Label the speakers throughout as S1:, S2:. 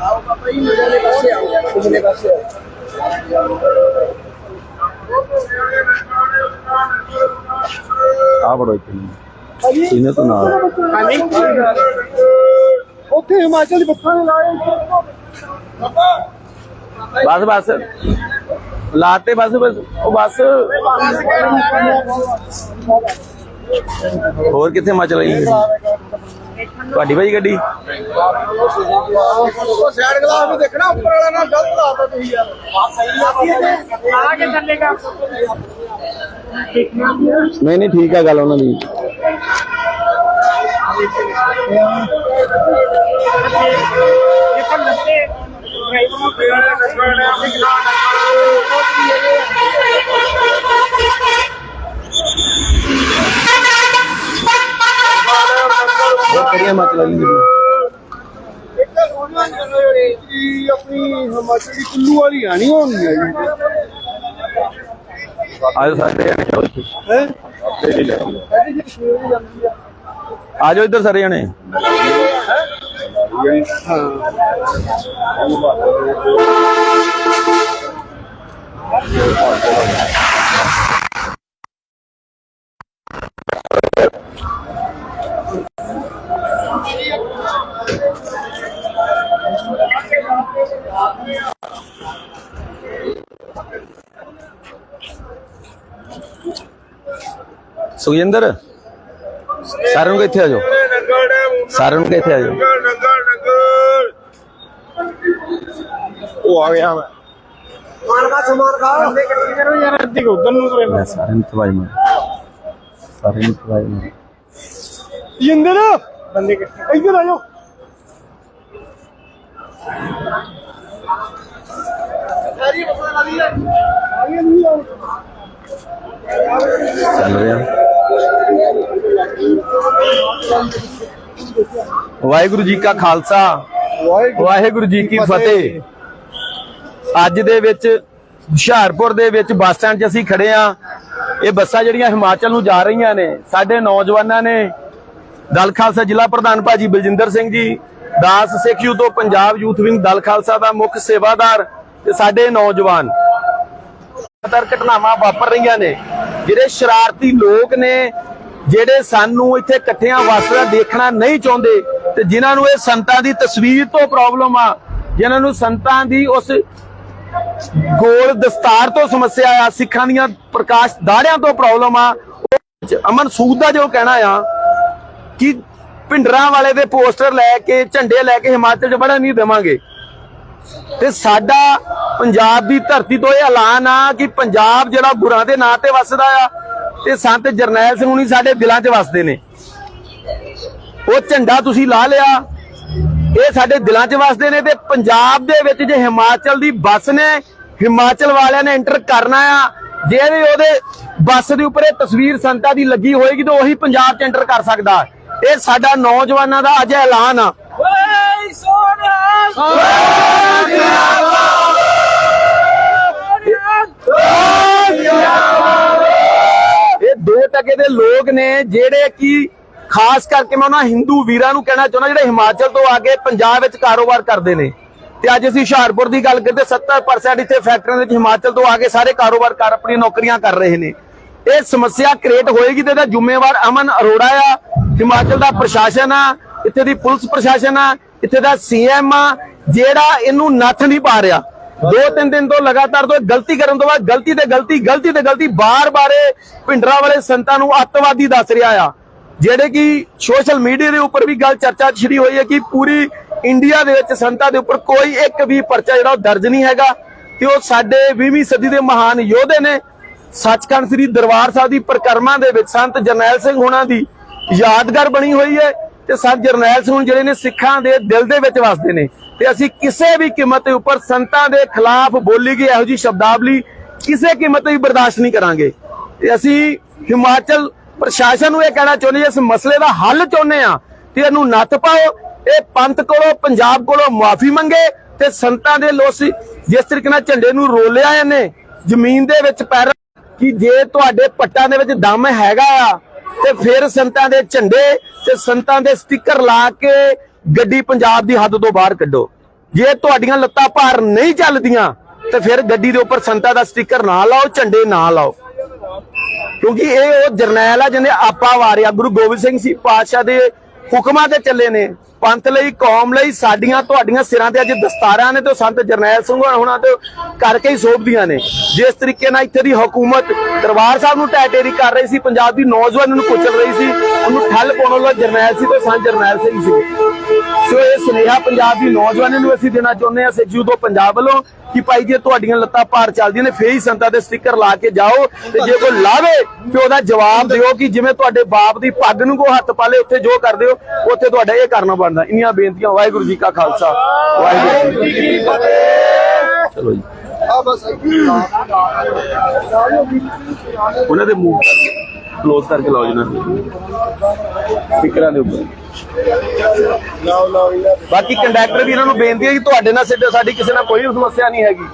S1: ਆਓ ਬਾਬਾ ਜੀ ਮੇਰੇ ਪਾਸੇ ਆਓ ਪਿਛਲੇ ਪਾਸੇ ਆਓ
S2: ਆ ਬੜੋ ਇੱਥੇ ਇਹਨੇ ਤੋਂ ਨਾਲ।
S1: ਹਾਂਜੀ। ਉੱਥੇ ਹਿਮਾਚਲ ਦੀ ਬੱਸਾਂ ਨੇ ਲਾਏ
S2: ਬਸ ਬਸ। ਲਾਤੇ ਬਸ ਬਸ ਉਹ ਬਸ ਹੋਰ ਕਿੱਥੇ ਮਚ ਰਹੀ ਤੁਹਾਡੀ ਭਾਈ ਗੱਡੀ
S1: ਉਹ ਸਾਈਡ ਗਲਾਸ ਵੀ ਦੇਖਣਾ ਉੱਪਰ ਵਾਲਾ ਨਾਲ ਗਲਤ ਲਾਤਾ ਤੁਸੀਂ ਯਾਰ ਆ ਸਹੀ ਆ ਆ ਕੇ ਚੱਲੇਗਾ
S2: ਨਹੀਂ ਨਹੀਂ ਠੀਕ ਆ ਗੱਲ ਉਹਨਾਂ ਦੀ
S1: ਇਹ ਪਰ ਲੱਤੇ ਡਰਾਈਵਰ ਨੂੰ
S2: ਬਹੁਤ ਕਰੀਆਂ ਮਚ ਰਹੀ
S1: ਇੱਕ ਸੋਨਾ ਜਿਹੜੀ ਆਪਣੀ ਹਿਮਾਚਲ ਦੀ ਕੁੱਲੂ ਵਾਲੀ ਆਣੀ ਹੋਣੀ ਆ ਜੀ
S2: ਸਾਰੇ ਜਣੇ ਆਓ ਇੱਥੇ।
S1: ਹੈ। ਇਹਦੀ ਜਿਹੜੀ ਸਵੇਰੇ ਜਾਂਦੀ ਆ
S2: ਆ ਜਾਓ ਇੱਧਰ ਸਾਰੇ ਜਣੇ। ਸੁਖਜਿੰਦਰ? ਸਾਰਿਆਂ ਨੂੰ ਇੱਥੇ ਆ ਜਾਓ। ਸਾਰਿਆਂ ਨੂੰ ਇੱਥੇ ਆ ਜਾਓ।
S1: ਉਹ ਆ ਗਿਆ ਮੈਂ। ਮਾਰ ਕਾ ਸਮਾਨ ਖਾ ਬੰਦੇ ਇਕੱਠੇ ਕਰੋ ਯਾਰ ਅੱਧੀ ਉਧਰ ਨੂੰ ਕਰੇ
S2: ਮੈਂ ਸਾਰਿਆਂ ਨੂੰ ਤਵਾਈ ਮਾਰ ਸਾਰਿਆਂ ਨੂੰ ਤਵਾਈ ਮਾਰ
S1: ਜਿੰਦਰ! ਬੰਦੇ ਇਕੱਠੇ ਇੱਧਰ ਆ ਜਾਓ। ਸਾਰੀ ਬੱਸਾਂ ਲਾ ਲਈ ਆ ਗਈ ਨਹੀਂ ਆ
S2: ਚੱਲ ਰਿਹਾ। ਵਾਹਿਗੁਰੂ ਜੀ ਕਾ ਖਾਲਸਾ। ਵਾਹਿਗੁਰੂ ਜੀ ਕੀ ਫਤਿਹ। ਅੱਜ ਦੇ ਵਿੱਚ ਹੁਸ਼ਿਆਰਪੁਰ ਦੇ ਵਿੱਚ ਬੱਸ ਸਟੈਂਡ 'ਚ ਅਸੀਂ ਖੜੇ ਆ। ਇਹ ਬੱਸਾਂ ਜਿਹੜੀਆਂ ਹਿਮਾਚਲ ਨੂੰ ਜਾ ਰਹੀਆਂ ਨੇ ਸਾਡੇ ਨੌਜਵਾਨਾਂ ਨੇ। ਦਲ ਖਾਲਸਾ ਜ਼ਿਲ੍ਹਾ ਪ੍ਰਧਾਨ ਭਾਜੀ ਬਲਜਿੰਦਰ ਸਿੰਘ ਜੀ ਦਾਸ ਸਿੱਖ ਯੂਥ ਤੋਂ ਪੰਜਾਬ ਯੂਥ ਵਿੰਗ ਦਲ ਖਾਲਸਾ ਦਾ ਮੁੱਖ ਸੇਵਾਦਾਰ ਤੇ ਸਾਡੇ ਨੌਜਵਾਨ। ਲਗਾਤਾਰ ਘਟਨਾਵਾਂ ਵਾਪਰ ਰਹੀਆਂ ਨੇ। ਜਿਹੜੇ ਸ਼ਰਾਰਤੀ ਲੋਕ ਨੇ, ਜਿਹੜੇ ਸਾਨੂੰ ਇੱਥੇ ਇਕੱਠਿਆਂ ਵਸਦਾ ਦੇਖਣਾ ਨਹੀਂ ਚਾਹੁੰਦੇ ਤੇ ਜਿਨ੍ਹਾਂ ਨੂੰ ਇਹ ਸੰਤਾਂ ਦੀ ਤਸਵੀਰ ਤੋਂ ਪ੍ਰੋਬਲਮ ਆ, ਜਿਨ੍ਹਾਂ ਨੂੰ ਸੰਤਾਂ ਦੀ ਉਸ ਗੋਲ ਦਸਤਾਰ ਤੋਂ ਸਮੱਸਿਆ ਆ, ਸਿੱਖਾਂ ਦੀਆਂ ਪ੍ਰਕਾਸ਼ ਦਾੜਿਆਂ ਤੋਂ ਪ੍ਰੋਬਲਮ ਆ, ਉਹ ਅਮਨ ਸੂਦ ਦਾ ਜੋ ਕਹਿਣਾ ਆ ਕਿ ਭਿੰਡਰਾਂ ਵਾਲੇ ਦੇ ਪੋਸਟਰ ਲੈ ਕੇ, ਝੰਡੇ ਲੈ ਕੇ ਹਿਮਾਚਲ 'ਚ ਬੜਾ ਨਹੀਂ ਦੇਵਾਂਗੇ। ਤੇ ਸਾਡਾ ਪੰਜਾਬ ਦੀ ਧਰਤੀ ਤੋਂ ਇਹ ਐਲਾਨ ਆ ਕਿ ਪੰਜਾਬ ਜਿਹੜਾ ਗੁਰਾਂ ਦੇ ਨਾਂ ਤੇ ਵਸਦਾ ਆ ਤੇ ਸੰਤ ਜਰਨੈਲ ਸਿੰਘ ਹੁਣੀ ਸਾਡੇ ਦਿਲਾਂ 'ਚ ਵਸਦੇ ਨੇ। ਉਹ ਝੰਡਾ ਤੁਸੀਂ ਲਾ ਲਿਆ, ਇਹ ਸਾਡੇ ਦਿਲਾਂ 'ਚ ਵਸਦੇ ਨੇ ਤੇ ਪੰਜਾਬ ਦੇ ਵਿੱਚ ਜੇ ਹਿਮਾਚਲ ਦੀ ਬੱਸ ਨੇ, ਹਿਮਾਚਲ ਵਾਲਿਆਂ ਨੇ ਐਂਟਰ ਕਰਨਾ ਆ, ਜੇ ਵੀ ਉਹਦੇ ਬੱਸ ਦੇ ਉੱਪਰ ਇਹ ਤਸਵੀਰ ਸੰਤਾਂ ਦੀ ਲੱਗੀ ਹੋਏਗੀ ਤਾਂ ਉਹੀ ਪੰਜਾਬ 'ਚ ਐਂਟਰ ਕਰ ਸਕਦਾ। ਇਹ ਸਾਡਾ ਨੌਜਵਾਨਾਂ ਦਾ ਅੱਜ ਐਲਾਨ ਆ। ਇਹ ਦੋ ਟਕੇ ਦੇ ਲੋਕ ਨੇ ਜਿਹੜੇ ਕਿ ਖਾਸ ਕਰਕੇ ਮੈਂ ਉਹਨਾਂ ਹਿੰਦੂ ਵੀਰਾਂ ਨੂੰ ਕਹਿਣਾ ਚਾਹੁੰਦਾ ਜਿਹੜੇ ਹਿਮਾਚਲ ਤੋਂ ਆ ਕੇ ਪੰਜਾਬ ਵਿੱਚ ਕਾਰੋਬਾਰ ਕਰਦੇ ਨੇ। ਤੇ ਅੱਜ ਅਸੀਂ ਹੁਸ਼ਿਆਰਪੁਰ ਦੀ ਗੱਲ ਕਰਦੇ 70% ਇੱਥੇ ਫੈਕਟਰੀਆਂ ਦੇ ਵਿੱਚ ਹਿਮਾਚਲ ਤੋਂ ਆ ਕੇ ਸਾਰੇ ਕਾਰੋਬਾਰ ਕਰ ਆਪਣੀਆਂ ਨੌਕਰੀਆਂ ਕਰ ਰਹੇ ਨੇ। ਇਹ ਸਮੱਸਿਆ ਕ੍ਰੀਏਟ ਹੋਏਗੀ ਤੇ ਇਹਦਾ ਜ਼ਿੰਮੇਵਾਰ ਅਮਨ ਅਰੋੜਾ ਆ। ਹਿਮਾਚਲ ਦਾ ਪ੍ਰਸ਼ਾਸਨ ਆ, ਇੱਥੇ ਦੀ ਪੁਲਿਸ ਪ੍ਰਸ਼ਾਸਨ ਆ ਇੱਥੇ ਦਾ ਸੀਐਮ ਆ, ਜਿਹੜਾ ਇਹਨੂੰ ਨੱਥ ਨਹੀਂ ਪਾ ਰਿਹਾ। ਦੋ ਤਿੰਨ ਦਿਨ ਤੋਂ ਲਗਾਤਾਰ ਤੋਂ ਗਲਤੀ ਕਰਨ ਤੋਂ ਬਾਅਦ ਗਲਤੀ ਤੇ ਗਲਤੀ ਗਲਤੀ ਤੇ ਗਲਤੀ ਬਾਰ-ਬਾਰ ਇਹ ਵਾਲੇ ਸੰਤਾਂ ਨੂੰ ਅੱਤਵਾਦੀ ਦੱਸ ਰਿਹਾ ਆ। ਜਿਹੜੇ ਕਿ ਸੋਸ਼ਲ ਮੀਡੀਆ ਦੇ ਉੱਪਰ ਵੀ ਗੱਲ ਚਰਚਾ ਛਿੜੀ ਹੋਈ ਹੈ ਕਿ ਪੂਰੀ ਇੰਡੀਆ ਦੇ ਵਿੱਚ ਸੰਤਾਂ ਦੇ ਉੱਪਰ ਕੋਈ ਇੱਕ ਵੀ ਪਰਚਾ ਜਿਹੜਾ ਉਹ ਦਰਜ ਨਹੀਂ ਹੈਗਾ ਤੇ ਉਹ ਸਾਡੇ 20ਵੀਂ ਸਦੀ ਦੇ ਮਹਾਨ ਯੋਧੇ ਨੇ। ਸੱਚਖੰਡ ਸ੍ਰੀ ਦਰਬਾਰ ਸਾਹਿਬ ਦੀ ਪ੍ਰਕਰਮਾ ਦੇ ਵਿੱਚ ਸੰਤ ਜਰਨੈਲ ਸਿੰਘ ਹੋਣਾ ਦੀ ਯਾਦਗਾਰ ਬਣੀ ਹੋਈ ਹੈ। ਤੇ ਸੰਤ ਜਰਨੈਲ ਸਿੰਘ ਜਿਹੜੇ ਨੇ ਸਿੱਖਾਂ ਦੇ ਦਿਲ ਦੇ ਵਿੱਚ ਵਸਦੇ ਨੇ ਤੇ ਅਸੀਂ ਕਿਸੇ ਵੀ ਕੀਮਤ ਦੇ ਉੱਪਰ ਸੰਤਾਂ ਦੇ ਖਿਲਾਫ ਬੋਲੀ ਗਈ ਇਹੋ ਜੀ ਸ਼ਬਦਾਵਲੀ ਕਿਸੇ ਕੀਮਤ ਤੇ ਵੀ ਬਰਦਾਸ਼ਤ ਨਹੀਂ ਕਰਾਂਗੇ। ਤੇ ਅਸੀਂ ਹਿਮਾਚਲ ਪ੍ਰਸ਼ਾਸਨ ਨੂੰ ਇਹ ਕਹਿਣਾ ਚਾਹੁੰਦੇ ਇਸ ਮਸਲੇ ਦਾ ਹੱਲ ਚਾਹੁੰਦੇ ਆ ਤੇ ਇਹਨੂੰ ਨੱਥ ਪਾਓ। ਇਹ ਪੰਥ ਕੋਲੋਂ, ਪੰਜਾਬ ਕੋਲੋਂ ਮਾਫੀ ਮੰਗੇ ਤੇ ਸੰਤਾਂ ਦੇ ਲੋਸੀ ਜਿਸ ਤਰੀਕੇ ਨਾਲ ਝੰਡੇ ਨੂੰ ਰੋਲਿਆ ਇਹਨੇ, ਜ਼ਮੀਨ ਦੇ ਵਿੱਚ ਪੈਰ ਕਿ ਜੇ ਤੁਹਾਡੇ ਪੱਟਾਂ ਦੇ ਵਿੱਚ ਦਮ ਹੈਗਾ ਆ ਤੇ ਫਿਰ ਸੰਤਾਂ ਦੇ ਝੰਡੇ ਤੇ ਸੰਤਾਂ ਦੇ ਸਟicker ਲਾ ਕੇ ਗੱਡੀ ਪੰਜਾਬ ਦੀ ਹੱਦ ਤੋਂ ਬਾਹਰ ਕੱਢੋ। ਜੇ ਤੁਹਾਡੀਆਂ ਲੱਤਾਂ ਭਾਰ ਨਹੀਂ ਚੱਲਦੀਆਂ, ਤੇ ਫਿਰ ਗੱਡੀ ਦੇ ਉੱਪਰ ਸੰਤਾਂ ਦਾ ਸਟicker ਨਾ ਲਾਓ, ਝੰਡੇ ਨਾ ਲਾਓ। ਕਿਉਂਕਿ ਇਹ ਉਹ ਜਰਨੈਲ ਆ ਜਿਹਨੇ ਆਪਾ ਵਾਰਿਆ, ਗੁਰੂ ਗੋਬਿੰਦ ਸਿੰਘ ਸੀ, ਪਾਤਸ਼ਾਹ ਦੇ ਹੁਕਮਾਂ ਤੇ ਚੱਲੇ ਨੇ। ਪੰਥ ਲਈ, ਕੌਮ ਲਈ, ਸਾਡੀਆਂ, ਤੁਹਾਡੀਆਂ ਸਿਰਾਂ ਤੇ ਅੱਜ ਦਸਤਾਰਾਂ ਨੇ ਤੇ ਸੰਤ ਜਰਨੈਲ ਸਿੰਘ ਹੁਣਾਂ ਤੇ ਕਰਕੇ ਹੀ ਸੋਭਦੀਆਂ ਨੇ। ਜਿਸ ਤਰੀਕੇ ਨਾਲ ਇੱਥੇ ਦੀ ਹਕੂਮਤ ਦਰਬਾਰ ਸਾਹਿਬ ਨੂੰ ਟੈਟੇਰੀ ਕਰ ਰਹੀ ਸੀ, ਪੰਜਾਬ ਦੀ ਨੌਜਵਾਨ ਨੂੰ ਕੁਚਲ ਰਹੀ ਸੀ, ਉਹਨੂੰ ਠੱਲ ਪਾਉਣ ਵਾਲਾ ਜਰਨੈਲ ਸੀ ਤੇ ਸੰਤ ਜਰਨੈਲ ਸਿੰਘ ਸੀ। ਸੋ ਇਹ ਸੁਨੇਹਾ ਪੰਜਾਬ ਦੀ ਨੌਜਵਾਨੀ ਨੂੰ ਅਸੀਂ ਦੇਣਾ ਚਾਹੁੰਦੇ ਹਾਂ। ਸੱਜੂ ਤੋਂ ਪੰਜਾਬ ਵੱਲੋਂ ਕਿ ਭਾਈ ਜੇ ਤੁਹਾਡੀਆਂ ਲੱਤਾਂ ਪਾਰ ਚੱਲਦੀਆਂ ਨੇ ਫੇਰ ਹੀ ਸੰਤਾਂ ਦੇ ਸਟicker ਲਾ ਕੇ ਜਾਓ ਤੇ ਜੇ ਕੋਈ ਲਾਵੇ ਤੇ ਉਹਦਾ ਜਵਾਬ ਦਿਓ ਕਿ ਜਿਵੇਂ ਤੁਹਾਡੇ ਬਾਪ ਦੀ ਪੱਗ ਨੂੰ ਕੋ ਹੱਥ ਪਾਲੇ ਉੱਥੇ ਜੋ ਕਰਦੇ ਹੋ ਉੱਥੇ ਤੁਹਾਡਾ ਇਹ ਕਰਨਾ ਬਣਦਾ। ਇੰਨੀਆਂ ਬੇਨਤੀਆਂ ਵਾਹਿਗੁਰੂ ਜੀ ਕਾ ਖਾਲਸਾ। ਵਾਹਿਗੁਰੂ ਜੀ ਕੀ ਫਤਿਹ। ਚਲੋ ਜੀ।
S1: ਆ ਬਸ।
S2: ਉਹਨਾਂ ਦੇ ਮੂੰਹ ਕਲੋਜ਼ ਕਰਕੇ ਲਾਓ ਜੀ ਨਾ। ਦੇ ਉੱਪਰ। ਬਾਕੀ ਕੰਡਕਟਰ ਵੀ ਇਹਨਾਂ ਨੂੰ ਬੇਨਤੀ ਹੈ ਕਿ ਤੁਹਾਡੇ ਨਾਲ ਸਿੱਧਾ ਸਾਡੀ ਕਿਸੇ ਨਾਲ ਕੋਈ ਸਮੱਸਿਆ ਨਹੀਂ ਹੈਗੀ।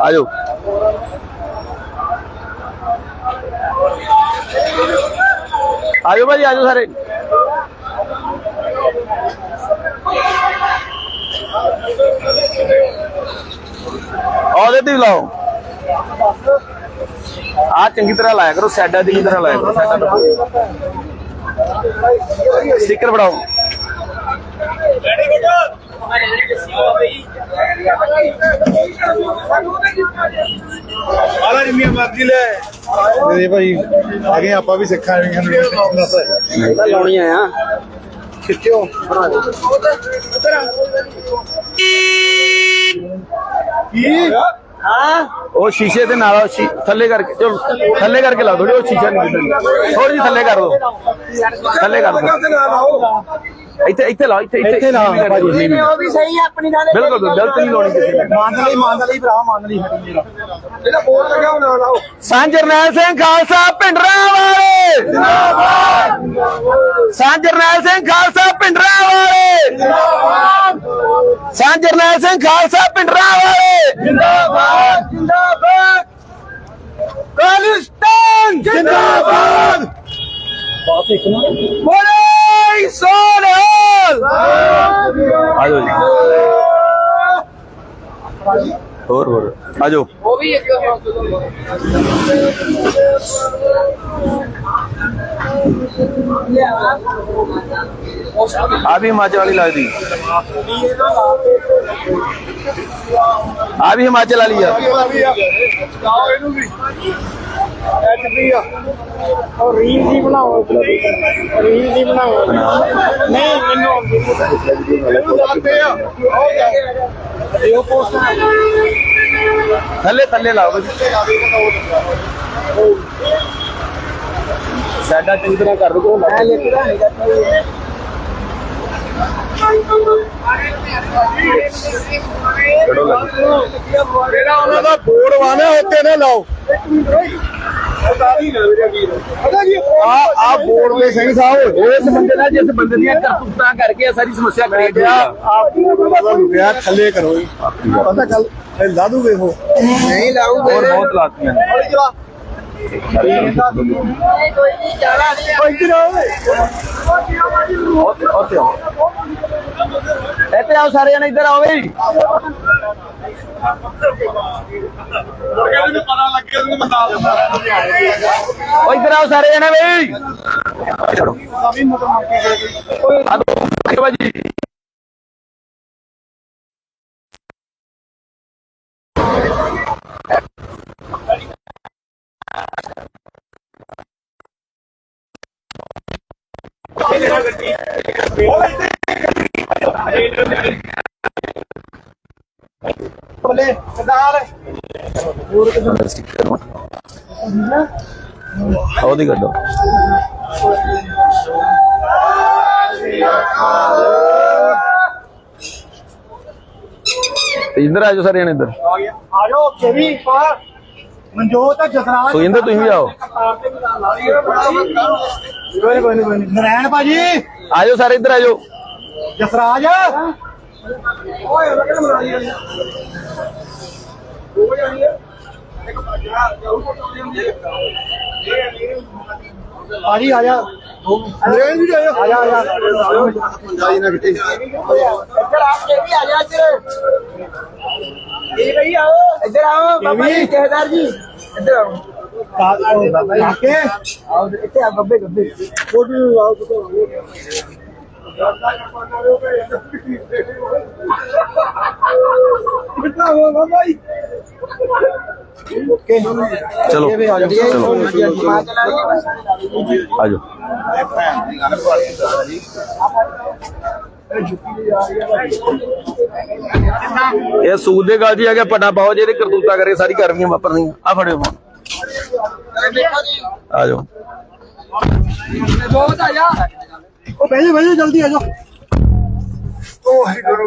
S2: ਆਜੋ। ਆਜੋ ਭਾਜੀ ਆਜੋ ਸਾਰੇ। ਉਹਦੇ ਤੇ ਵੀ ਲਾਓ। ਆ ਚੰਗੀ ਤਰ੍ਹਾਂ ਲਾਇਆ ਕਰੋ ਸੈਡਾ ਚੰਗੀ ਤਰ੍ਹਾਂ ਲਾਇਆ ਕਰੋ ਸੈਡਾ ਸਟicker ਬੜਾਓ
S1: ਆਲਾ ਜਿੰਨੀਆਂ ਮਰਜ਼ੀ ਲੈ। ਮੇਰੇ ਭਾਈ ਆਗੇ ਆਪਾਂ ਵੀ ਸਿੱਖਾਂ ਵੀ ਹਨ
S2: ਲਾਉਣੀਆਂ ਆ
S1: ਖਿੱਚਿਓ ਬਣਾ ਦੇ ਕੀ?
S2: ਉਹ ਸ਼ੀਸ਼ੇ ਦੇ ਨਾਲ ਉਹ ਸ਼ੀ- ਥੱਲੇ ਕਰਕੇ ਚਲੋ ਥੱਲੇ ਕਰਕੇ ਲਾ ਥੋੜੀ ਉਹ ਸ਼ੀਸ਼ਾ ਨਹੀਂ ਦਿਖਦਾ। ਥੋੜੀ ਜਿਹੀ ਥੱਲੇ ਕਰ ਦੋ। ਥੱਲੇ ਕਰ ਦੋ। ਇੱਥੇ ਇੱਥੇ ਲਾ ਇੱਥੇ
S1: ਇੱਥੇ ਨਹੀਂ।
S3: ਉਹ ਵੀ ਸਹੀ ਹੈ ਆਪਣੀ ਨਾਲ
S2: ਬਿਲਕੁਲ ਗਲਤ ਨਹੀਂ ਲਾਉਣੀ ਕਿਸੇ ਨੇ।
S1: ਮੰਨ ਲਈ ਮੰਨ ਲਈ ਭਰਾ ਮੰਨ ਲਈ ਹਟੀ ਮੇਰਾ। ਇਹਦਾ ਬੋਲ ਲਗਾਓ ਨਾ ਲਾਓ।
S2: ਸਾਂ ਜਰਨੈਲ ਸਿੰਘ ਖਾਲਸਾ ਪਿੰਡਰਾ ਵਾਲੇ ਜਿੰਦਾਬਾਦ। ਸਾਂ ਜਰਨੈਲ ਸਿੰਘ ਖਾਲਸਾ ਪਿੰਡਰਾ ਵਾਲੇ ਜਿੰਦਾਬਾਦ। ਸਾਂ ਜਰਨੈਲ ਸਿੰਘ ਖਾਲਸਾ ਪਿੰਡਰਾ ਵਾਲੇ ਜਿੰਦਾਬਾਦ ਜਿੰਦਾਬਾਦ। ਖਾਲਿਸਤਾਨ ਜਿੰਦਾਬਾਦ। ਬੋਲੇ। ਸੋਨਿਹਾਲ ਆਜੋ ਜੀ। ਹੋਰ ਹੋਰ। ਆਜੋ।
S3: ਉਹ ਵੀ ਇੱਕ
S2: ਆ ਵੀ ਹਿਮਾਚਲ ਵਾਲੀ ਲੱਗਦੀ। ਆ ਵੀ ਹਿਮਾਚਲ ਵਾਲੀ ਆ।
S1: ਲਾਓ ਇਹਨੂੰ ਵੀ ਐਚ ਪੀ ਆ। ਉਹ ਰੀਲ ਦੀ ਬਣਾਓ। ਰੀਲ ਦੀ ਬਣਾਓ। ਨਹੀਂ ਮੈਨੂੰ ਆਉਂਦੀ ਨਹੀਂ। ਮੈਨੂੰ ਦੱਸਦੇ ਆ। ਉਹ ਜਾ। ਇਹ ਉਹ ਪੋਸਟ
S2: ਥੱਲੇ ਥੱਲੇ ਲਾਓ ਸਾਡਾ ਚੰਗੀ ਤਰ੍ਹਾਂ ਕਰ ਦੋ
S3: ਮੈਂ ਲਿਖਦਾ ਨਹੀਂ ਕਰਦਾ
S1: ਜਿਹੜਾ ਉਹਨਾਂ ਦਾ ਬੋਰਡ ਵਾਨਾ ਉੱਤੇ ਨਾ ਲਾਓ। ਆ ਆ ਬੋਰਡ ਦੇ ਸਿੰਘ ਸਾਹਿਬ
S2: ਇਸ ਬੰਦੇ ਨਾਲ ਜਿਸ ਬੰਦੇ ਦੀਆਂ ਕਰਤੂਤਾਂ ਕਰਕੇ ਸਾਰੀ ਸਮੱਸਿਆ ਕ੍ਰੀਏਟ ਹੋਈ ਆ।
S1: ਲੁਕਿਆ ਥੱਲੇ ਕਰੋ ਪਤਾ ਗੱਲ ਇਹ ਲਾ ਦੂਗੇ ਉਹ?
S3: ਨਹੀਂ ਲਾਉ
S2: ਹੋਰ ਬਹੁਤ ਲਾਤੀਆਂ
S3: ਕੋਈ ਨਹੀਂ ਜਾਣਾ
S2: ਉੱਥੇ ਉੱਥੇ ਆਓ ਇੱਥੇ ਆਓ ਸਾਰੇ ਜਣੇ ਇੱਧਰ ਆਓ ਬਈ
S1: ਪਤਾ ਲੱਗੇ
S2: ਇੱਧਰ ਆਓ ਸਾਰੇ ਜਣੇ ਬਈ ਛੱਡੋ ਆ ਭਾਜੀ।
S1: ਬੱਲੇ ਸਰਦਾਰ
S2: ਉਹਦੀ ਕੱਢੋ ਇੱਧਰ ਆ ਜਾਓ ਸਾਰੇ ਜਣੇ ਇੱਧਰ।
S1: ਆ ਜਾਓ ਉੱਥੇ ਵੀ ਪਾ ਮਨਜੋਤ ਜਸਰਾਜ
S2: ਸੁਖਿੰਦਰ ਤੁਸੀਂ ਵੀ ਆਓ।
S1: ਕੋਈ ਨੀ, ਕੋਈ ਨੀ, ਕੋਈ ਨੀ। ਨਰਾਇਣ ਭਾਜੀ।
S2: ਆਜੋ ਸਾਰੇ ਇੱਧਰ ਆਜੋ
S1: ਜਸਰਾਜ ਭਾਜੀ ਆ ਜਾ ਨਰਾਇਣ ਵੀ ਆਇਆ ਆ ਜਾ ਆ ਜਾ
S3: ਜਾਈ ਨਾ ਕਿਤੇ ਇੱਧਰ ਆ ਕੇ ਵੀ ਆ ਜਾ ਇੱਧਰ ਇਹ ਭਈ ਆਓ ਇੱਧਰ ਆਓ ਬਾਬਾ ਜੀ ਜਹਦਾਰ ਜੀ ਇੱਧਰ ਆਓ ਆ ਬੱਬੇ ਗੱਬੇ।
S1: ਫੋਟੋ ਆਓ ਫੋਟੋ ਕਿੱਥਾ ਹੋ ਬਾਬਾ ਜੀ। ਓਕੇ।
S2: ਚਲੋ ਚਲੋ।
S3: ਮਾ ਚਲਾ ਲਈ
S2: ਆਜੋ। ਇਹ ਸੂਦ ਦੇ ਗੱਲ ਜੀ ਆ ਗਿਆ ਪਟਾ ਪਾਓ ਜਿਹੜੇ ਕਰਤੂਤਾ ਕਰੇ ਸਾਰੀ ਗਰਮੀਆਂ ਵਾਪਰਨੀਆਂ ਆ। ਫੜਿਓ ਫੋਨ
S3: ਦੇਖੋ ਬਹੁਤ ਆ ਜਾ
S1: ਉਹ ਬਹਿ ਜਾ ਬਹਿ ਜਾ, ਜਲਦੀ ਆ ਜਾ ਓ ਵਾਹਿਗੁਰੂ